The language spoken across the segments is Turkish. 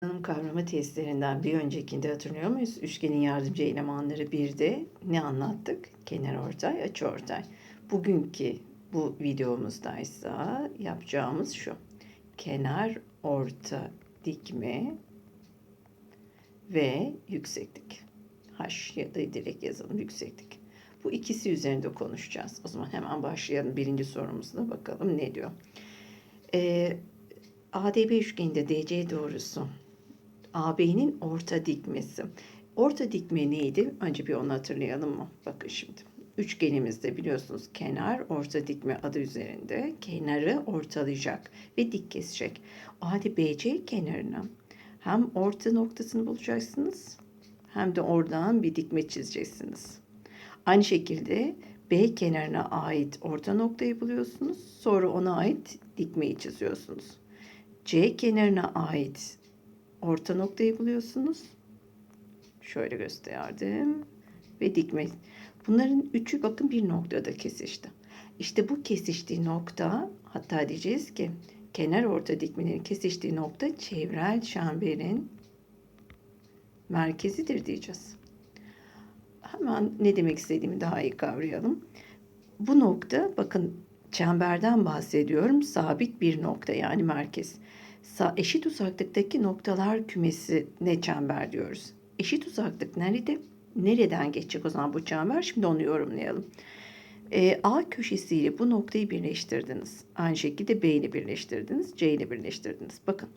Tanım kavramı testlerinden bir öncekinde hatırlıyor muyuz? Üçgenin yardımcı elemanları 1'de ne anlattık? Kenar ortay, açı ortay. Bugünkü bu videomuzda ise yapacağımız şu. Kenar orta dikme ve yükseklik. H ya da direkt yazalım yükseklik. Bu ikisi üzerinde konuşacağız. O zaman hemen başlayalım. Birinci sorumuzla bakalım ne diyor. Ee, ADB üçgeninde DC doğrusu AB'nin orta dikmesi. Orta dikme neydi? Önce bir onu hatırlayalım mı? Bakın şimdi. Üçgenimizde biliyorsunuz kenar orta dikme adı üzerinde kenarı ortalayacak ve dik kesecek. O halde BC kenarına hem orta noktasını bulacaksınız hem de oradan bir dikme çizeceksiniz. Aynı şekilde B kenarına ait orta noktayı buluyorsunuz. Sonra ona ait dikmeyi çiziyorsunuz. C kenarına ait orta noktayı buluyorsunuz. Şöyle gösterdim. Ve dikme. Bunların üçü bakın bir noktada kesişti. İşte bu kesiştiği nokta hatta diyeceğiz ki kenar orta dikmenin kesiştiği nokta çevrel çemberin merkezidir diyeceğiz. Hemen ne demek istediğimi daha iyi kavrayalım. Bu nokta bakın çemberden bahsediyorum. Sabit bir nokta yani merkez. Eşit uzaklıktaki noktalar kümesi ne çember diyoruz. Eşit uzaklık nerede? Nereden geçecek o zaman bu çember? Şimdi onu yorumlayalım. E, A köşesiyle bu noktayı birleştirdiniz. Aynı şekilde B ile birleştirdiniz. C ile birleştirdiniz. Bakın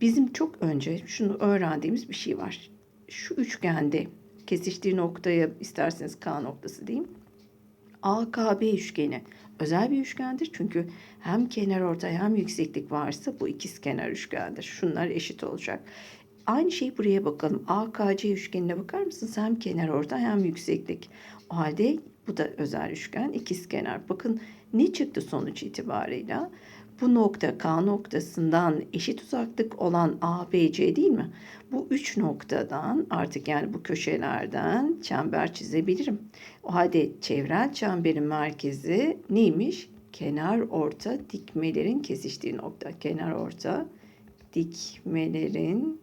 bizim çok önce şunu öğrendiğimiz bir şey var. Şu üçgende kesiştiği noktaya isterseniz K noktası diyeyim. AKB üçgeni özel bir üçgendir. Çünkü hem kenar ortay hem yükseklik varsa bu ikiz kenar üçgendir. Şunlar eşit olacak. Aynı şeyi buraya bakalım. AKC üçgenine bakar mısınız? Hem kenar ortay hem yükseklik. O halde bu da özel üçgen ikiz kenar. Bakın ne çıktı sonuç itibarıyla? Bu nokta K noktasından eşit uzaklık olan ABC değil mi? Bu üç noktadan artık yani bu köşelerden çember çizebilirim. O halde çevrel çemberin merkezi neymiş? Kenar orta dikmelerin kesiştiği nokta. Kenar orta dikmelerin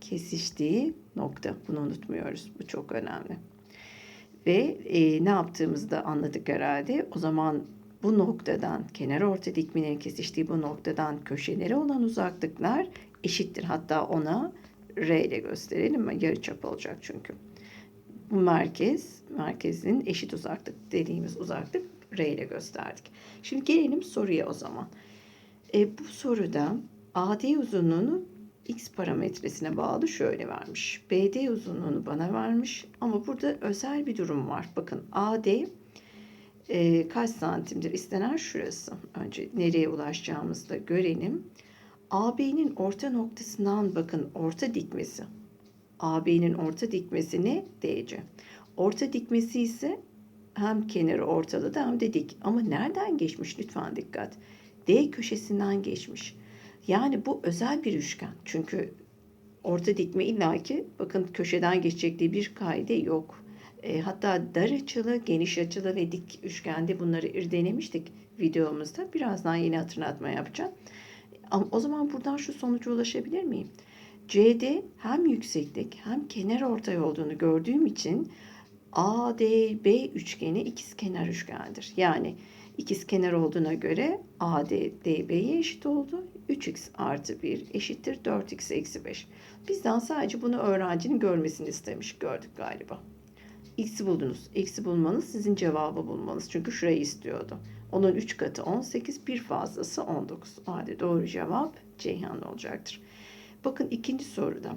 kesiştiği nokta. Bunu unutmuyoruz. Bu çok önemli. Ve e, ne yaptığımızı da anladık herhalde. O zaman bu noktadan kenar orta dikmenin kesiştiği bu noktadan köşelere olan uzaklıklar eşittir. Hatta ona R ile gösterelim mi? Yarıçap olacak çünkü. Bu merkez, merkezin eşit uzaklık dediğimiz uzaklık R ile gösterdik. Şimdi gelelim soruya o zaman. E, bu soruda AD uzunluğunu X parametresine bağlı şöyle vermiş. BD uzunluğunu bana vermiş ama burada özel bir durum var. Bakın AD e, kaç santimdir? İstenen şurası. Önce nereye ulaşacağımızı da görelim. AB'nin orta noktasından bakın orta dikmesi. AB'nin orta dikmesi ne? DC. Orta dikmesi ise hem kenarı ortaladı hem de dik. Ama nereden geçmiş lütfen dikkat. D köşesinden geçmiş. Yani bu özel bir üçgen. Çünkü orta dikme illaki bakın köşeden geçecek diye bir kaide yok. E, hatta dar açılı, geniş açılı ve dik üçgende bunları irdelemiştik videomuzda. Birazdan yine hatırlatma yapacağım. Ama o zaman buradan şu sonuca ulaşabilir miyim? CD hem yükseklik hem kenar ortay olduğunu gördüğüm için ADB üçgeni ikiz kenar üçgendir. Yani ikiz kenar olduğuna göre AD DB'ye eşit oldu. 3x artı 1 eşittir 4x eksi 5. Bizden sadece bunu öğrencinin görmesini istemiş. Gördük galiba. X'i buldunuz. X'i bulmanız sizin cevabı bulmanız. Çünkü şurayı istiyordu. Onun 3 katı 18, bir fazlası 19. O halde doğru cevap Ceyhan olacaktır. Bakın ikinci soruda.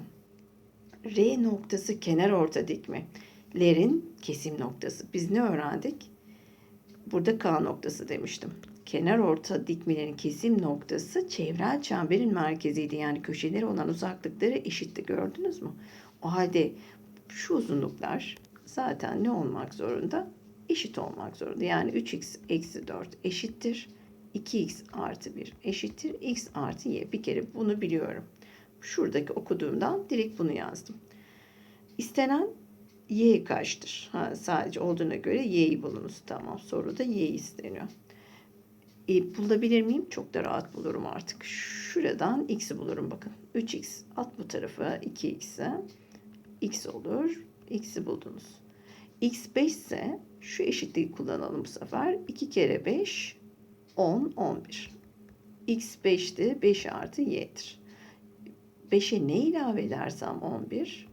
R noktası kenar orta dikme. L'in kesim noktası. Biz ne öğrendik? Burada K noktası demiştim. Kenar orta dikmelerin kesim noktası çevrel çemberin merkeziydi. Yani köşeleri olan uzaklıkları eşitti. Gördünüz mü? O halde şu uzunluklar zaten ne olmak zorunda? Eşit olmak zorunda. Yani 3x eksi 4 eşittir. 2x artı 1 eşittir. x artı y. Bir kere bunu biliyorum. Şuradaki okuduğumdan direkt bunu yazdım. İstenen y kaçtır? Ha, sadece olduğuna göre y'yi bulunuz. Tamam soruda y isteniyor. E, bulabilir miyim? Çok da rahat bulurum artık. Şuradan x'i bulurum bakın. 3x at bu tarafa 2x'e. x olur. x'i buldunuz. X 5 ise şu eşitliği kullanalım bu sefer. 2 kere 5 10 11. x 5'ti 5 artı y'dir. 5'e ne ilave edersem 11?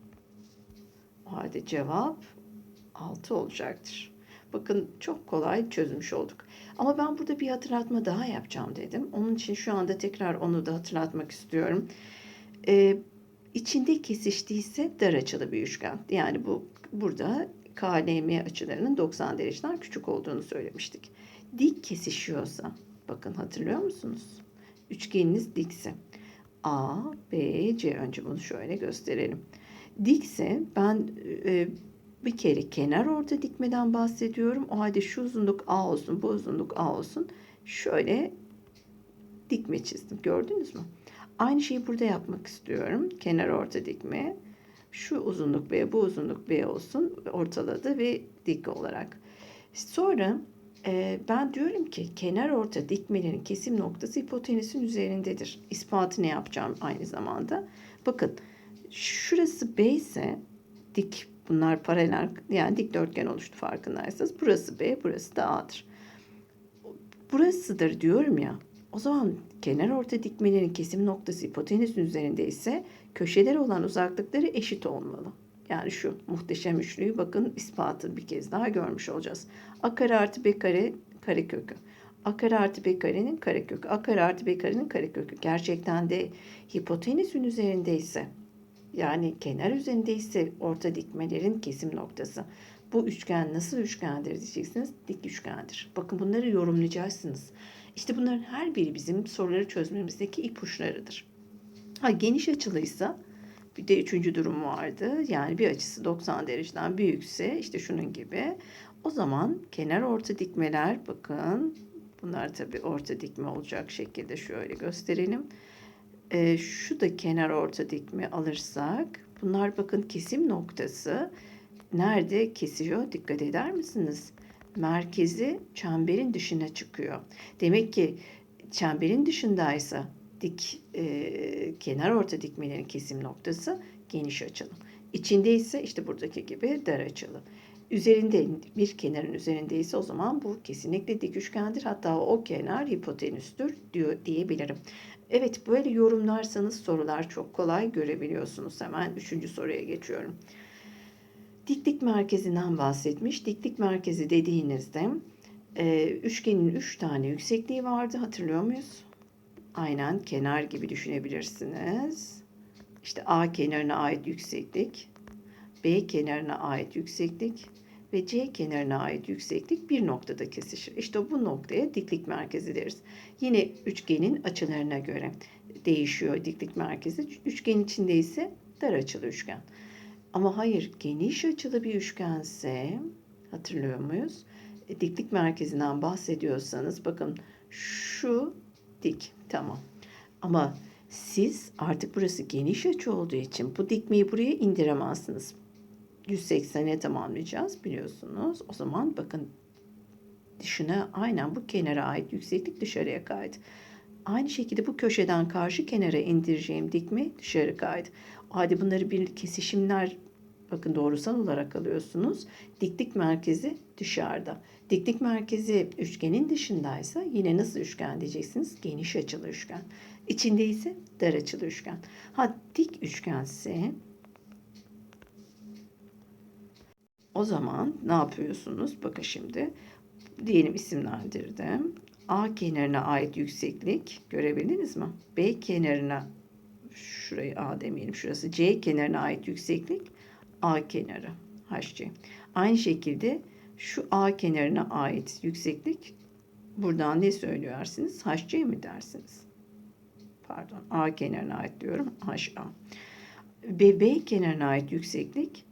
O halde cevap 6 olacaktır. Bakın çok kolay çözmüş olduk. Ama ben burada bir hatırlatma daha yapacağım dedim. Onun için şu anda tekrar onu da hatırlatmak istiyorum. Ee, içinde kesiştiyse dar açılı bir üçgen. Yani bu burada KLM açılarının 90 dereceden küçük olduğunu söylemiştik. Dik kesişiyorsa, bakın hatırlıyor musunuz? Üçgeniniz dikse. A, B, C önce bunu şöyle gösterelim. Dikse ben e, bir kere kenar orta dikmeden bahsediyorum. O halde şu uzunluk A olsun, bu uzunluk A olsun. Şöyle dikme çizdim. Gördünüz mü? Aynı şeyi burada yapmak istiyorum. Kenar orta dikme. Şu uzunluk B, bu uzunluk B olsun. Ortaladı ve dik olarak. Sonra e, ben diyorum ki kenar orta dikmelerin kesim noktası hipotenüsün üzerindedir. İspatını yapacağım aynı zamanda. Bakın şurası B ise dik bunlar paralel yani dikdörtgen oluştu farkındaysanız. Burası B, burası da A'dır. Burasıdır diyorum ya. O zaman kenar orta dikmelerin kesim noktası hipotenüsün üzerinde ise köşeleri olan uzaklıkları eşit olmalı. Yani şu muhteşem üçlüyü bakın ispatı bir kez daha görmüş olacağız. A kare artı B kare kare kökü. A kare artı B karenin kare kökü. A kare artı B karenin kare kökü. Gerçekten de hipotenüsün üzerinde ise yani kenar üzerinde ise orta dikmelerin kesim noktası. Bu üçgen nasıl üçgendir diyeceksiniz. Dik üçgendir. Bakın bunları yorumlayacaksınız. İşte bunların her biri bizim soruları çözmemizdeki ipuçlarıdır. Ha geniş açılıysa bir de üçüncü durum vardı. Yani bir açısı 90 dereceden büyükse işte şunun gibi. O zaman kenar orta dikmeler bakın bunlar tabii orta dikme olacak şekilde şöyle gösterelim. Ee, şu da kenar orta dikme alırsak bunlar bakın kesim noktası nerede kesiyor dikkat eder misiniz? Merkezi çemberin dışına çıkıyor. Demek ki çemberin dışındaysa dik e, kenar orta dikmelerin kesim noktası geniş açılı. İçinde ise işte buradaki gibi dar açılı. Üzerinde bir kenarın üzerindeyse o zaman bu kesinlikle dik üçgendir. Hatta o kenar hipotenüstür diyor diyebilirim. Evet böyle yorumlarsanız sorular çok kolay görebiliyorsunuz. Hemen üçüncü soruya geçiyorum. Diklik merkezinden bahsetmiş. Diklik merkezi dediğinizde e, üçgenin üç tane yüksekliği vardı hatırlıyor muyuz? Aynen kenar gibi düşünebilirsiniz. İşte A kenarına ait yükseklik, B kenarına ait yükseklik ve C kenarına ait yükseklik bir noktada kesişir. İşte bu noktaya diklik merkezi deriz. Yine üçgenin açılarına göre değişiyor diklik merkezi. Üçgen içinde ise dar açılı üçgen. Ama hayır geniş açılı bir üçgense hatırlıyor muyuz? E, diklik merkezinden bahsediyorsanız bakın şu dik tamam. Ama siz artık burası geniş açı olduğu için bu dikmeyi buraya indiremezsiniz. 180'e tamamlayacağız biliyorsunuz. O zaman bakın dışına aynen bu kenara ait yükseklik dışarıya kaydı. Aynı şekilde bu köşeden karşı kenara indireceğim dikme dışarı kaydı. Hadi bunları bir kesişimler bakın doğrusal olarak alıyorsunuz. Diklik merkezi dışarıda. Diklik merkezi üçgenin dışındaysa yine nasıl üçgen diyeceksiniz? Geniş açılı üçgen. İçinde ise dar açılı üçgen. Ha dik üçgense o zaman ne yapıyorsunuz? Bakın şimdi diyelim isimlendirdim. A kenarına ait yükseklik görebildiniz mi? B kenarına şurayı A demeyelim şurası C kenarına ait yükseklik A kenarı HC. Aynı şekilde şu A kenarına ait yükseklik buradan ne söylüyorsunuz? HC mi dersiniz? Pardon A kenarına ait diyorum HA. Ve B kenarına ait yükseklik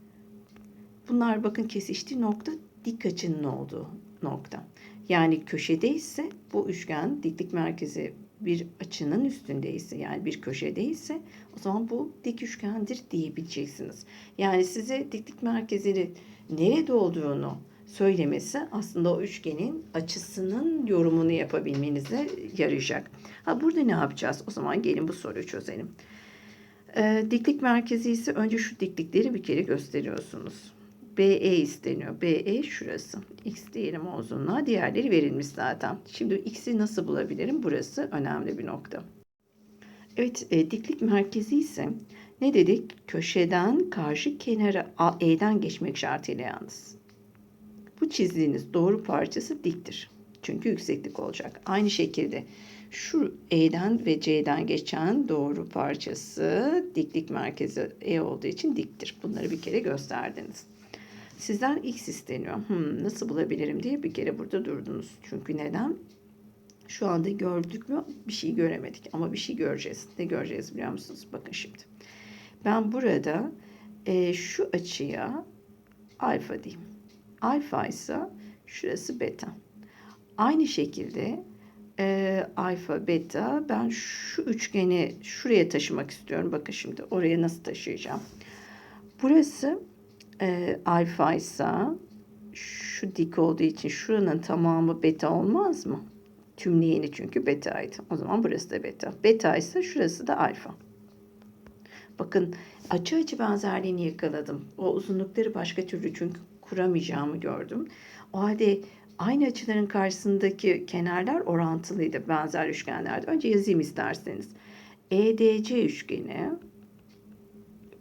bunlar bakın kesiştiği nokta dik açının olduğu nokta. Yani köşede ise bu üçgen diklik merkezi bir açının üstündeyse yani bir köşedeyse o zaman bu dik üçgendir diyebileceksiniz. Yani size diklik merkezinin nerede olduğunu söylemesi aslında o üçgenin açısının yorumunu yapabilmenize yarayacak. Ha burada ne yapacağız? O zaman gelin bu soruyu çözelim. Ee, diklik merkezi ise önce şu diklikleri bir kere gösteriyorsunuz. BE isteniyor. BE şurası. X diyelim uzunluğa. Diğerleri verilmiş zaten. Şimdi X'i nasıl bulabilirim? Burası önemli bir nokta. Evet, e, diklik merkezi ise ne dedik? Köşeden karşı kenara E'den geçmek şartıyla yalnız. Bu çizdiğiniz doğru parçası diktir. Çünkü yükseklik olacak. Aynı şekilde şu E'den ve C'den geçen doğru parçası diklik merkezi E olduğu için diktir. Bunları bir kere gösterdiniz. Sizden X isteniyor. Hmm, nasıl bulabilirim diye bir kere burada durdunuz. Çünkü neden? Şu anda gördük mü? Bir şey göremedik ama bir şey göreceğiz. Ne göreceğiz biliyor musunuz? Bakın şimdi. Ben burada e, şu açıya alfa diyeyim. Alfa ise şurası beta. Aynı şekilde e, alfa beta ben şu üçgeni şuraya taşımak istiyorum. Bakın şimdi oraya nasıl taşıyacağım. Burası e, alfa ise şu dik olduğu için şuranın tamamı beta olmaz mı? Tümleyeni çünkü betaydı. O zaman burası da beta. Beta ise şurası da alfa. Bakın açı açı benzerliğini yakaladım. O uzunlukları başka türlü çünkü kuramayacağımı gördüm. O halde aynı açıların karşısındaki kenarlar orantılıydı benzer üçgenlerde. Önce yazayım isterseniz. EDC üçgeni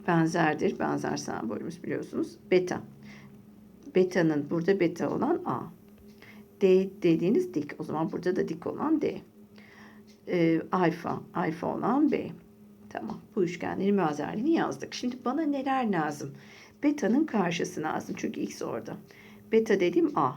benzerdir. Benzer sembolümüz biliyorsunuz. Beta. Beta'nın burada beta olan A. D dediğiniz dik. O zaman burada da dik olan D. Ee, alfa. Alfa olan B. Tamam. Bu üçgenlerin benzerliğini yazdık. Şimdi bana neler lazım? Beta'nın karşısı lazım. Çünkü x orada. Beta dediğim A.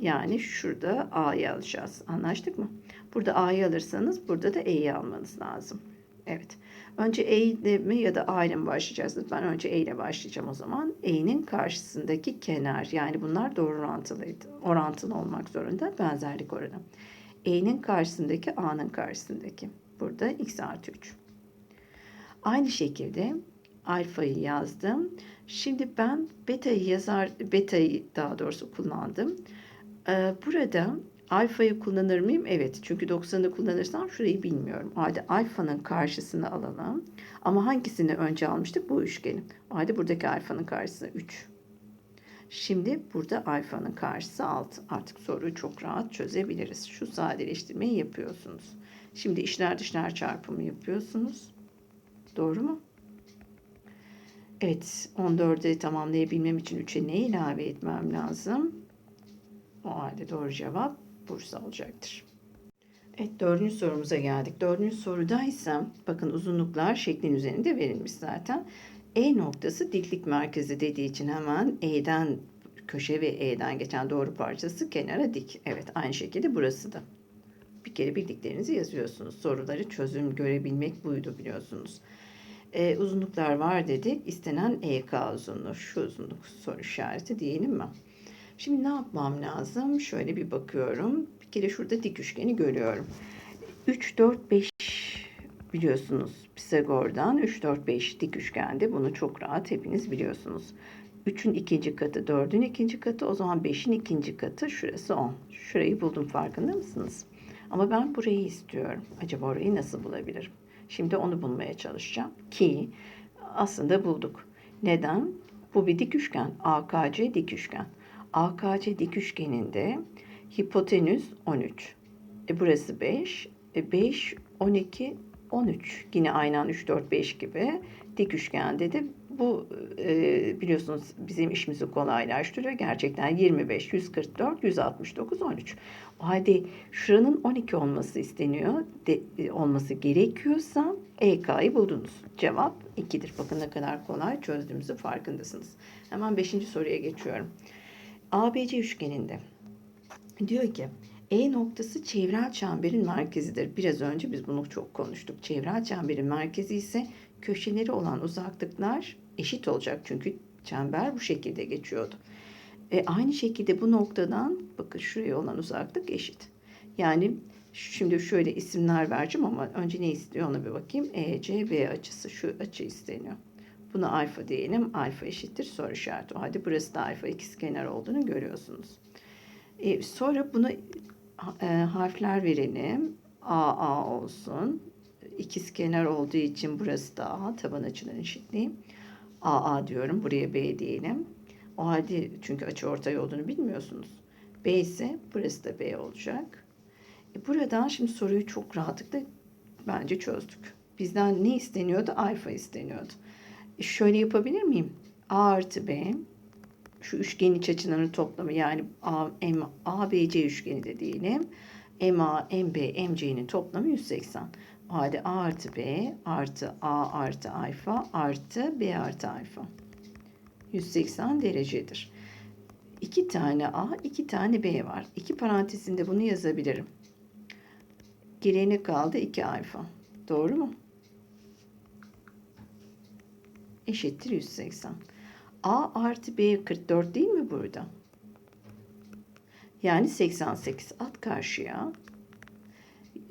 Yani şurada A'yı alacağız. Anlaştık mı? Burada A'yı alırsanız burada da E'yi almanız lazım. Evet. Önce E ile mi ya da A ile mi başlayacağız? Ben önce E ile başlayacağım o zaman. E'nin karşısındaki kenar. Yani bunlar doğru orantılıydı. Orantılı olmak zorunda. Benzerlik oranı. E'nin karşısındaki A'nın karşısındaki. Burada x artı 3. Aynı şekilde alfayı yazdım. Şimdi ben beta'yı yazar, beta'yı daha doğrusu kullandım. Ee, burada alfayı kullanır mıyım? Evet. Çünkü 90'ı kullanırsam şurayı bilmiyorum. O halde alfanın karşısını alalım. Ama hangisini önce almıştık? Bu üçgenin. O halde buradaki alfanın karşısı 3. Şimdi burada alfanın karşısı 6. Artık soruyu çok rahat çözebiliriz. Şu sadeleştirmeyi yapıyorsunuz. Şimdi işler dışlar çarpımı yapıyorsunuz. Doğru mu? Evet, 14'e tamamlayabilmem için 3'e ne ilave etmem lazım? O halde doğru cevap Bursa olacaktır. Evet, dördüncü sorumuza geldik. Dördüncü soruda ise bakın uzunluklar şeklin üzerinde verilmiş zaten. E noktası diklik merkezi dediği için hemen E'den köşe ve E'den geçen doğru parçası kenara dik. Evet, aynı şekilde burası da. Bir kere bildiklerinizi yazıyorsunuz. Soruları çözüm görebilmek buydu biliyorsunuz e, uzunluklar var dedik. İstenen EK uzunluğu. Şu uzunluk soru işareti diyelim mi? Şimdi ne yapmam lazım? Şöyle bir bakıyorum. Bir kere şurada dik üçgeni görüyorum. 3, 4, 5 biliyorsunuz Pisagor'dan 3, 4, 5 dik üçgende. Bunu çok rahat hepiniz biliyorsunuz. 3'ün ikinci katı 4'ün ikinci katı o zaman 5'in ikinci katı şurası 10. Şurayı buldum farkında mısınız? Ama ben burayı istiyorum. Acaba orayı nasıl bulabilirim? Şimdi onu bulmaya çalışacağım ki aslında bulduk. Neden? Bu bir dik üçgen. AKC dik üçgen. AKC dik üçgeninde hipotenüs 13. E burası 5. E 5, 12, 13. Yine aynen 3, 4, 5 gibi dik üçgende de bu e, biliyorsunuz bizim işimizi kolaylaştırıyor. Gerçekten 25, 144, 169, 13. O halde şuranın 12 olması isteniyor. De, e, olması gerekiyorsa EK'yı buldunuz. Cevap 2'dir. Bakın ne kadar kolay çözdüğümüzü farkındasınız. Hemen 5. soruya geçiyorum. ABC üçgeninde diyor ki E noktası çevrel çemberin merkezidir. Biraz önce biz bunu çok konuştuk. Çevrel çemberin merkezi ise köşeleri olan uzaklıklar eşit olacak. Çünkü çember bu şekilde geçiyordu. E, aynı şekilde bu noktadan bakın şuraya olan uzaklık eşit. Yani şimdi şöyle isimler vereceğim ama önce ne istiyor ona bir bakayım. ECB açısı şu açı isteniyor. Buna alfa diyelim. Alfa eşittir soru işareti. O halde burası da alfa ikizkenar olduğunu görüyorsunuz. E, sonra buna e, harfler verelim. A, A olsun. İkizkenar olduğu için burası da A. Taban açıların eşitliği. A, A diyorum. Buraya B diyelim. O halde çünkü açı ortay olduğunu bilmiyorsunuz. B ise burası da B olacak. E, buradan şimdi soruyu çok rahatlıkla bence çözdük. Bizden ne isteniyordu? Alfa isteniyordu. Şöyle yapabilir miyim? A artı B şu üçgen iç açılarının toplamı yani A, M, ABC üçgeni de diyelim. MA, MB, MC'nin toplamı 180. O halde A artı B artı A artı alfa artı B artı alfa. 180 derecedir. İki tane A, iki tane B var. İki parantezinde bunu yazabilirim. Geriye kaldı? 2 alfa. Doğru mu? Eşittir 180. A artı B 44 değil mi burada? Yani 88. At karşıya.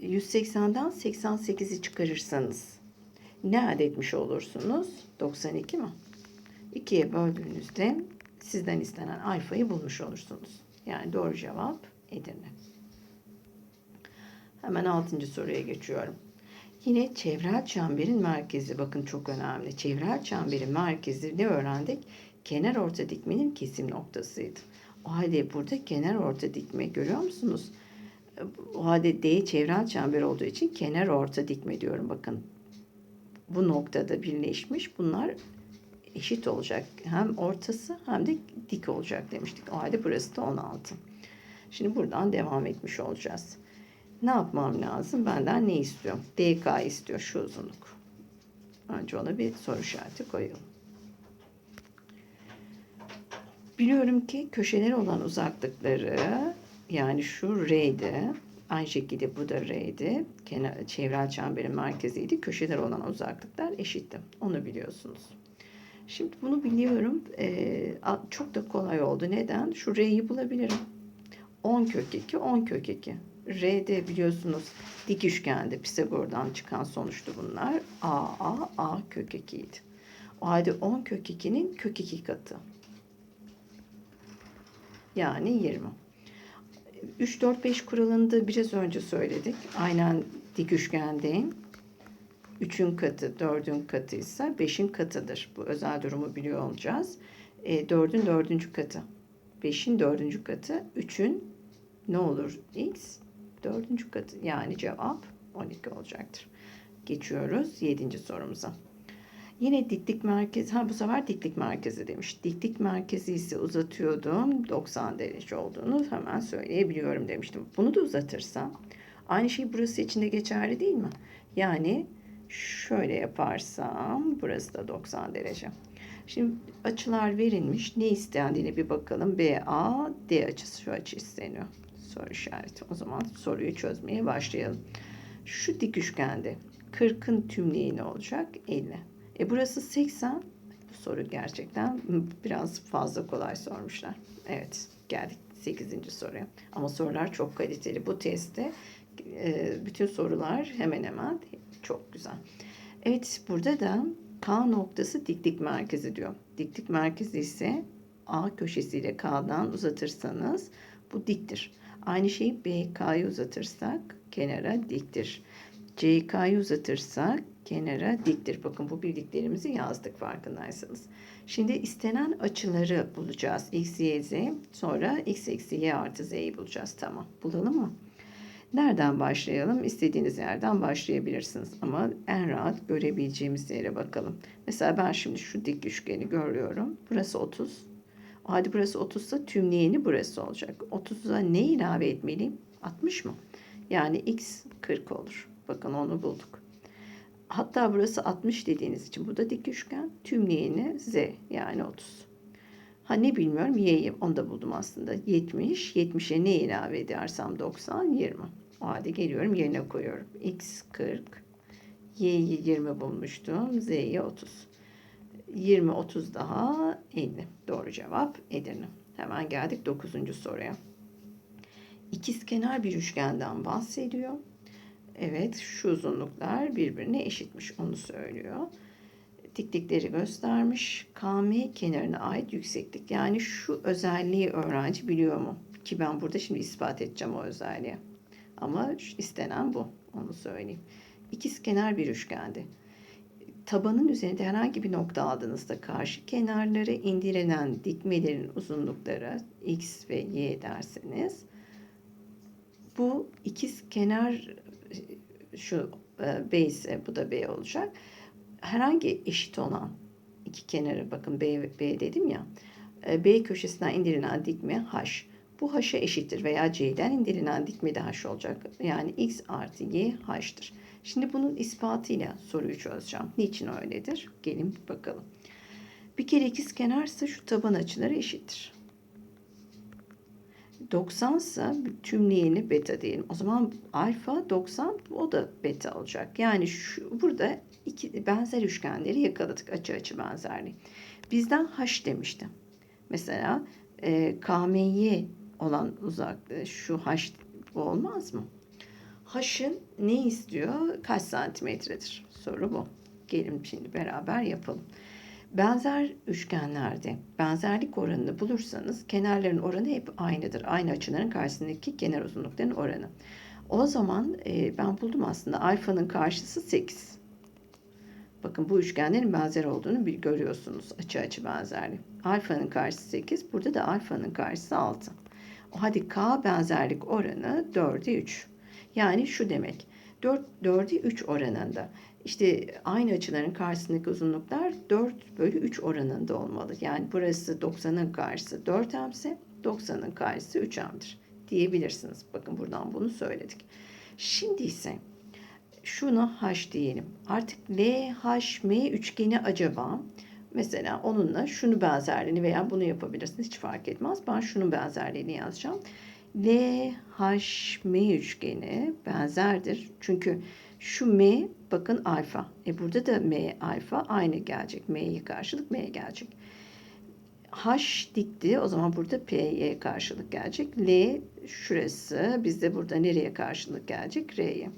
180'den 88'i çıkarırsanız ne elde etmiş olursunuz? 92 mi? 2'ye böldüğünüzde sizden istenen alfayı bulmuş olursunuz. Yani doğru cevap Edirne. Hemen 6. soruya geçiyorum. Yine çevrel çemberin merkezi bakın çok önemli. Çevrel çemberin merkezi ne öğrendik? Kenar orta dikmenin kesim noktasıydı. O halde burada kenar orta dikme görüyor musunuz? O halde D çevrel çember olduğu için kenar orta dikme diyorum bakın. Bu noktada birleşmiş. Bunlar eşit olacak. Hem ortası hem de dik olacak demiştik. O halde burası da 16. Şimdi buradan devam etmiş olacağız. Ne yapmam lazım? Benden ne istiyor? DK istiyor şu uzunluk. Önce ona bir soru işareti koyalım. Biliyorum ki köşeleri olan uzaklıkları yani şu R'di. Aynı şekilde bu da R'di. Kenar, çevrel çemberin merkeziydi. Köşeler olan uzaklıklar eşitti. Onu biliyorsunuz. Şimdi bunu biliyorum. Ee, çok da kolay oldu. Neden? Şu R'yi bulabilirim. 10 kök 2, 10 kök 2. R'de biliyorsunuz dik üçgende Pisagor'dan çıkan sonuçtu bunlar. A, A, A kök 2 idi. O halde 10 kök 2'nin kök 2 katı. Yani 20. 3, 4, 5 kuralını biraz önce söyledik. Aynen dik üçgendeyim. 3'ün katı 4'ün katı ise 5'in katıdır. Bu özel durumu biliyor olacağız. E, 4'ün 4. katı. 5'in 4. katı. 3'ün ne olur? X dördüncü katı yani cevap 12 olacaktır. Geçiyoruz 7. sorumuza. Yine diklik merkezi, ha bu sefer diklik merkezi demiş. Diklik merkezi ise uzatıyordum. 90 derece olduğunu hemen söyleyebiliyorum demiştim. Bunu da uzatırsam aynı şey burası için de geçerli değil mi? Yani şöyle yaparsam burası da 90 derece. Şimdi açılar verilmiş. Ne istendiğine bir bakalım. BA, D açısı şu açı isteniyor soru işareti. O zaman soruyu çözmeye başlayalım. Şu dik üçgende 40'ın tümleyi ne olacak? 50. E burası 80. Bu soru gerçekten biraz fazla kolay sormuşlar. Evet geldik 8. soruya. Ama sorular çok kaliteli. Bu testte e, bütün sorular hemen hemen çok güzel. Evet burada da K noktası diklik merkezi diyor. Diklik merkezi ise A köşesiyle K'dan uzatırsanız bu diktir. Aynı şeyi BK'yı uzatırsak kenara diktir. CK'yı uzatırsak kenara diktir. Bakın bu bildiklerimizi yazdık farkındaysanız. Şimdi istenen açıları bulacağız. X, Y, Z. Sonra X eksi Y artı Z'yi bulacağız. Tamam. Bulalım mı? Nereden başlayalım? İstediğiniz yerden başlayabilirsiniz. Ama en rahat görebileceğimiz yere bakalım. Mesela ben şimdi şu dik üçgeni görüyorum. Burası 30. Hadi burası 30 ise tümleyeni burası olacak. 30'a ne ilave etmeliyim? 60 mı? Yani x 40 olur. Bakın onu bulduk. Hatta burası 60 dediğiniz için bu da dik üçgen. Tümleyeni z yani 30. Ha ne bilmiyorum y'yi onu da buldum aslında. 70. 70'e ne ilave edersem 90 20. O halde geliyorum yerine koyuyorum. x 40. y'yi 20 bulmuştum. z'yi 30. 20, 30 daha 50. Doğru cevap Edirne. Hemen geldik 9. soruya. İkizkenar bir üçgenden bahsediyor. Evet şu uzunluklar birbirine eşitmiş onu söylüyor. diklikleri göstermiş. KM kenarına ait yükseklik. Yani şu özelliği öğrenci biliyor mu? Ki ben burada şimdi ispat edeceğim o özelliği. Ama istenen bu. Onu söyleyeyim. İkizkenar bir üçgende. Tabanın üzerinde herhangi bir nokta aldığınızda karşı kenarları indirilen dikmelerin uzunlukları x ve y derseniz bu ikiz kenar şu e, B ise bu da B olacak. Herhangi eşit olan iki kenarı bakın B, B dedim ya. e, B köşesinden indirilen dikme H. Bu H'a eşittir veya C'den indirilen dikme de H olacak. Yani X artı Y H'tır. Şimdi bunun ispatıyla soruyu çözeceğim. Niçin öyledir? Gelin bakalım. Bir kere ikiz kenarsa şu taban açıları eşittir. 90 ise tümleyeni beta diyelim. O zaman alfa 90 o da beta olacak. Yani şu, burada iki benzer üçgenleri yakaladık açı açı benzerliği. Bizden h demişti. Mesela e, KMY olan uzaklığı şu h bu olmaz mı? H'ın ne istiyor? Kaç santimetredir? Soru bu. Gelin şimdi beraber yapalım. Benzer üçgenlerde benzerlik oranını bulursanız kenarların oranı hep aynıdır. Aynı açıların karşısındaki kenar uzunluklarının oranı. O zaman e, ben buldum aslında alfanın karşısı 8. Bakın bu üçgenlerin benzer olduğunu bir görüyorsunuz açı açı benzerlik. Alfanın karşısı 8. Burada da alfanın karşısı 6. O hadi K benzerlik oranı 4'e 3. Yani şu demek. 4, 4'e 3 oranında. İşte aynı açıların karşısındaki uzunluklar 4 bölü 3 oranında olmalı. Yani burası 90'ın karşısı 4 ise 90'ın karşısı 3 m'dir diyebilirsiniz. Bakın buradan bunu söyledik. Şimdi ise şuna h diyelim. Artık LHM üçgeni acaba mesela onunla şunu benzerliğini veya bunu yapabilirsiniz. Hiç fark etmez. Ben şunun benzerliğini yazacağım. LHM üçgeni benzerdir. Çünkü şu M bakın alfa. E burada da M alfa aynı gelecek. M'ye karşılık M gelecek. H dikti. O zaman burada P'ye karşılık gelecek. L şurası. Bizde burada nereye karşılık gelecek? R'ye.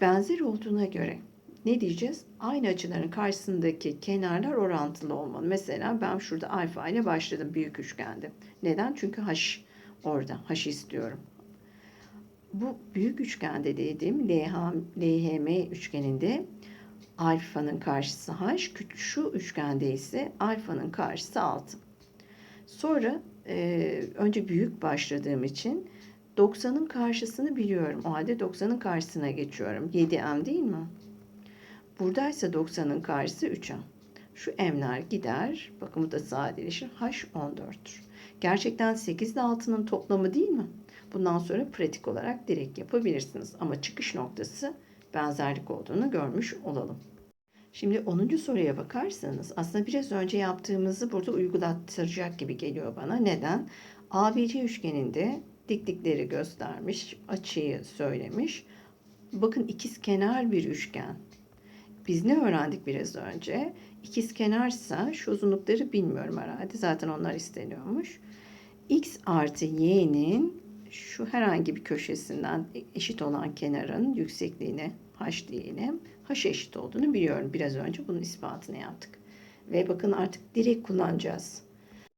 Benzer olduğuna göre ne diyeceğiz? Aynı açıların karşısındaki kenarlar orantılı olmalı. Mesela ben şurada alfa ile başladım büyük üçgende. Neden? Çünkü H orada. H istiyorum. Bu büyük üçgende dediğim LH, LHM üçgeninde alfanın karşısı H, şu üçgende ise alfanın karşısı 6. Sonra e, önce büyük başladığım için 90'ın karşısını biliyorum. O halde 90'ın karşısına geçiyorum. 7m değil mi? Buradaysa 90'ın karşısı 3m. Şu m'ler gider. Bakın bu da sadeleşir. H 14'tür. Gerçekten 8 ile 6'nın toplamı değil mi? Bundan sonra pratik olarak direkt yapabilirsiniz. Ama çıkış noktası benzerlik olduğunu görmüş olalım. Şimdi 10. soruya bakarsanız aslında biraz önce yaptığımızı burada uygulattıracak gibi geliyor bana. Neden? ABC üçgeninde diklikleri göstermiş, açıyı söylemiş. Bakın ikiz kenar bir üçgen. Biz ne öğrendik biraz önce? İkiz kenarsa şu uzunlukları bilmiyorum herhalde. Zaten onlar isteniyormuş. X artı y'nin şu herhangi bir köşesinden eşit olan kenarın yüksekliğine h diyelim. h eşit olduğunu biliyorum. Biraz önce bunun ispatını yaptık. Ve bakın artık direkt kullanacağız.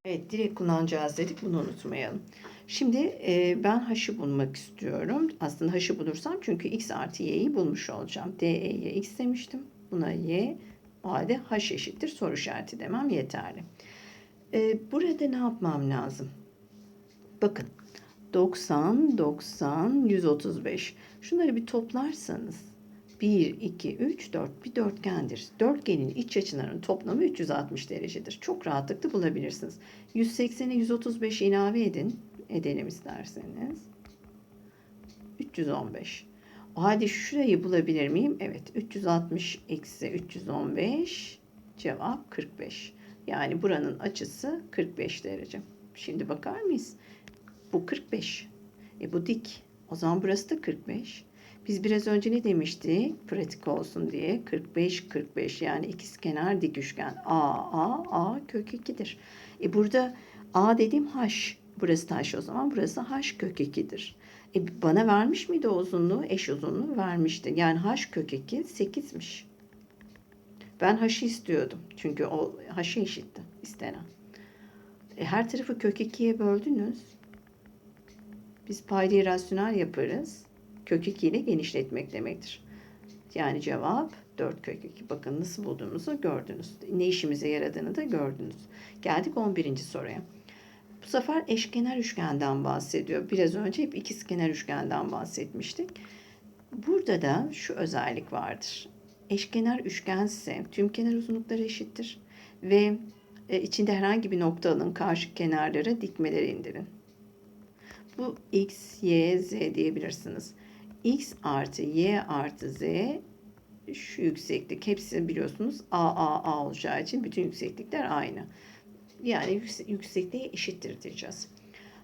Evet direkt kullanacağız dedik. Bunu unutmayalım. Şimdi e, ben h'ı bulmak istiyorum. Aslında h'ı bulursam çünkü x artı y'yi bulmuş olacağım. DE'ye x demiştim. Buna y. O halde h eşittir. Soru işareti demem yeterli. E, burada ne yapmam lazım? Bakın 90, 90, 135. Şunları bir toplarsanız 1, 2, 3, 4 bir dörtgendir. Dörtgenin iç açılarının toplamı 360 derecedir. Çok rahatlıkla bulabilirsiniz. 180'e 135 ilave edin. Edelim isterseniz. 315. O halde şurayı bulabilir miyim? Evet. 360 eksi 315 cevap 45. Yani buranın açısı 45 derece. Şimdi bakar mıyız? Bu 45. E bu dik. O zaman burası da 45. Biz biraz önce ne demiştik? Pratik olsun diye 45 45 yani ikizkenar dik üçgen. A A A kök 2'dir. E burada A dediğim H. Burası H o zaman. Burası H kök 2'dir. E bana vermiş miydi uzunluğu? Eş uzunluğu vermişti. Yani H kök 2 8'miş. Ben h'ı istiyordum. Çünkü o h'ı eşitti istenen. E, her tarafı kök 2'ye böldünüz. Biz paydayı rasyonel yaparız. Kök 2 ile genişletmek demektir. Yani cevap 4 kök 2. Bakın nasıl bulduğumuzu gördünüz. Ne işimize yaradığını da gördünüz. Geldik 11. soruya. Bu sefer eşkenar üçgenden bahsediyor. Biraz önce hep ikizkenar üçgenden bahsetmiştik. Burada da şu özellik vardır. Eşkenar üçgense tüm kenar uzunlukları eşittir ve e, içinde herhangi bir nokta alın karşı kenarlara dikmeleri indirin. Bu x, y, z diyebilirsiniz. x artı y artı z şu yükseklik hepsi biliyorsunuz a a a olacağı için bütün yükseklikler aynı. Yani yüksekliği eşittir diyeceğiz.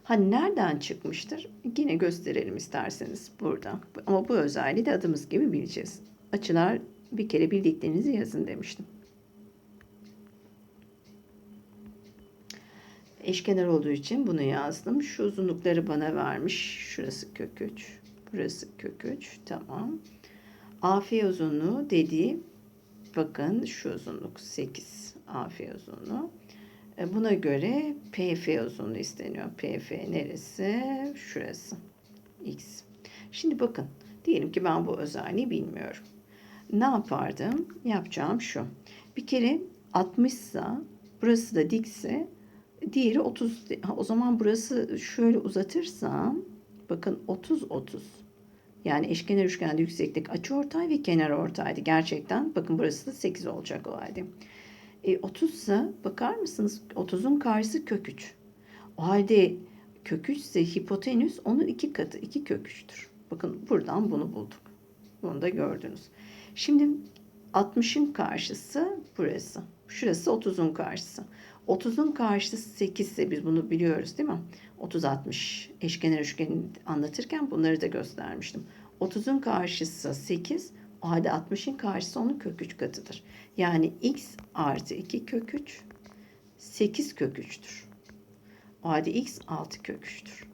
Ha nereden çıkmıştır? Yine gösterelim isterseniz burada. Ama bu özelliği de adımız gibi bileceğiz. Açılar bir kere bildiklerinizi yazın demiştim. Eşkenar olduğu için bunu yazdım. Şu uzunlukları bana vermiş. Şurası kök 3. Burası kök 3. Tamam. AF uzunluğu dediği bakın şu uzunluk 8 AF uzunluğu. E, buna göre PF uzunluğu isteniyor. PF neresi? Şurası. X. Şimdi bakın. Diyelim ki ben bu özelliği bilmiyorum. Ne yapardım? Yapacağım şu. Bir kere 60 ise burası da dikse diğeri 30. O zaman burası şöyle uzatırsam bakın 30 30. Yani eşkenar üçgende yükseklik açıortay ve kenar ortaydı. Gerçekten bakın burası da 8 olacak o halde. E, 30 ise bakar mısınız? 30'un karşısı kök 3. O halde kök 3 ise hipotenüs onun iki katı. 2 kök 3'tür. Bakın buradan bunu bulduk. Bunu da gördünüz. Şimdi 60'ın karşısı burası. Şurası 30'un karşısı. 30'un karşısı 8 ise biz bunu biliyoruz değil mi? 30 60 eşkenar üçgeni anlatırken bunları da göstermiştim. 30'un karşısı 8, o halde 60'ın karşısı onun kök 3 katıdır. Yani x artı 2 kök 3 8 kök 3'tür. O halde x 6 kök 3'tür.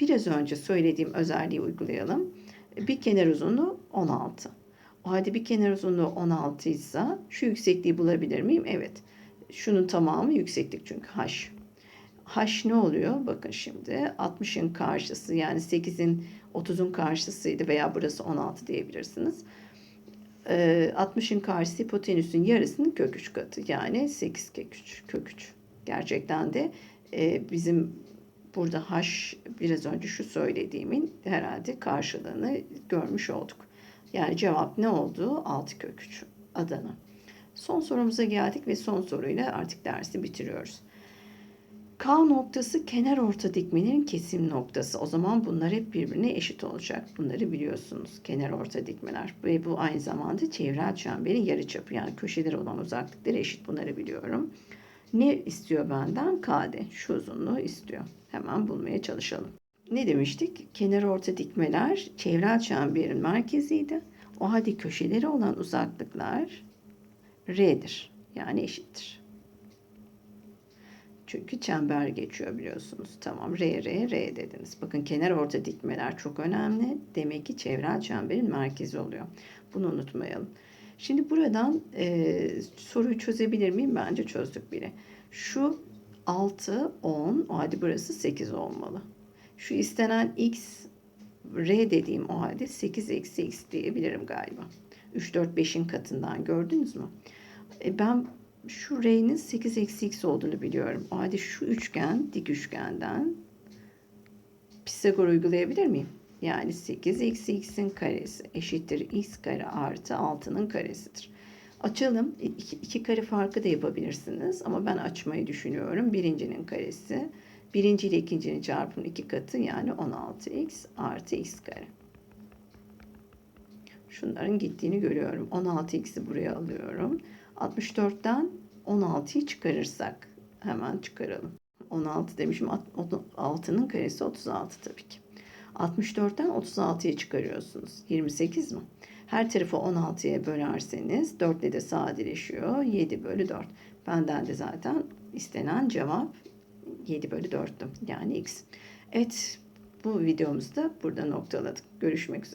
Biraz önce söylediğim özelliği uygulayalım. Bir kenar uzunluğu 16. O halde bir kenar uzunluğu 16 ise şu yüksekliği bulabilir miyim? Evet. Şunun tamamı yükseklik çünkü h. H ne oluyor? Bakın şimdi 60'ın karşısı yani 8'in 30'un karşısıydı veya burası 16 diyebilirsiniz. 60'ın karşısı hipotenüsün yarısının kök 3 katı. Yani 8 kök 3. Kök 3. Gerçekten de bizim burada h biraz önce şu söylediğimin herhalde karşılığını görmüş olduk. Yani cevap ne oldu? 6 kök 3 Adana. Son sorumuza geldik ve son soruyla artık dersi bitiriyoruz. K noktası kenar orta dikmenin kesim noktası. O zaman bunlar hep birbirine eşit olacak. Bunları biliyorsunuz. Kenar orta dikmeler. Ve bu aynı zamanda çevrel çemberin yarıçapı yani köşeleri olan uzaklıkları eşit. Bunları biliyorum. Ne istiyor benden? KD. Şu uzunluğu istiyor. Hemen bulmaya çalışalım. Ne demiştik? Kenar orta dikmeler çevrel çemberin merkeziydi. O halde köşeleri olan uzaklıklar R'dir. Yani eşittir. Çünkü çember geçiyor biliyorsunuz. Tamam R, R, R dediniz. Bakın kenar orta dikmeler çok önemli. Demek ki çevrel çemberin merkezi oluyor. Bunu unutmayalım. Şimdi buradan e, soruyu çözebilir miyim? Bence çözdük bile. Şu 6, 10. O halde burası 8 olmalı. Şu istenen x, r dediğim o halde 8 eksi x diyebilirim galiba. 3, 4, 5'in katından gördünüz mü? E ben şu R'nin 8 eksi x olduğunu biliyorum. O halde şu üçgen dik üçgenden Pisagor uygulayabilir miyim? Yani 8 eksi x'in karesi eşittir x kare artı 6'nın karesidir. Açalım. İki, iki kare farkı da yapabilirsiniz. Ama ben açmayı düşünüyorum. Birincinin karesi. Birinci ile ikincinin çarpımının iki katı yani 16x artı x kare. Şunların gittiğini görüyorum. 16x'i buraya alıyorum. 64'ten 16'yı çıkarırsak hemen çıkaralım. 16 demişim. 6'nın karesi 36 tabii ki. 64'ten 36'ya çıkarıyorsunuz. 28 mi? Her tarafı 16'ya bölerseniz 4 ile de sadeleşiyor. 7 bölü 4. Benden de zaten istenen cevap 7 bölü 4'tü. Yani x. Evet bu videomuzda burada noktaladık. Görüşmek üzere.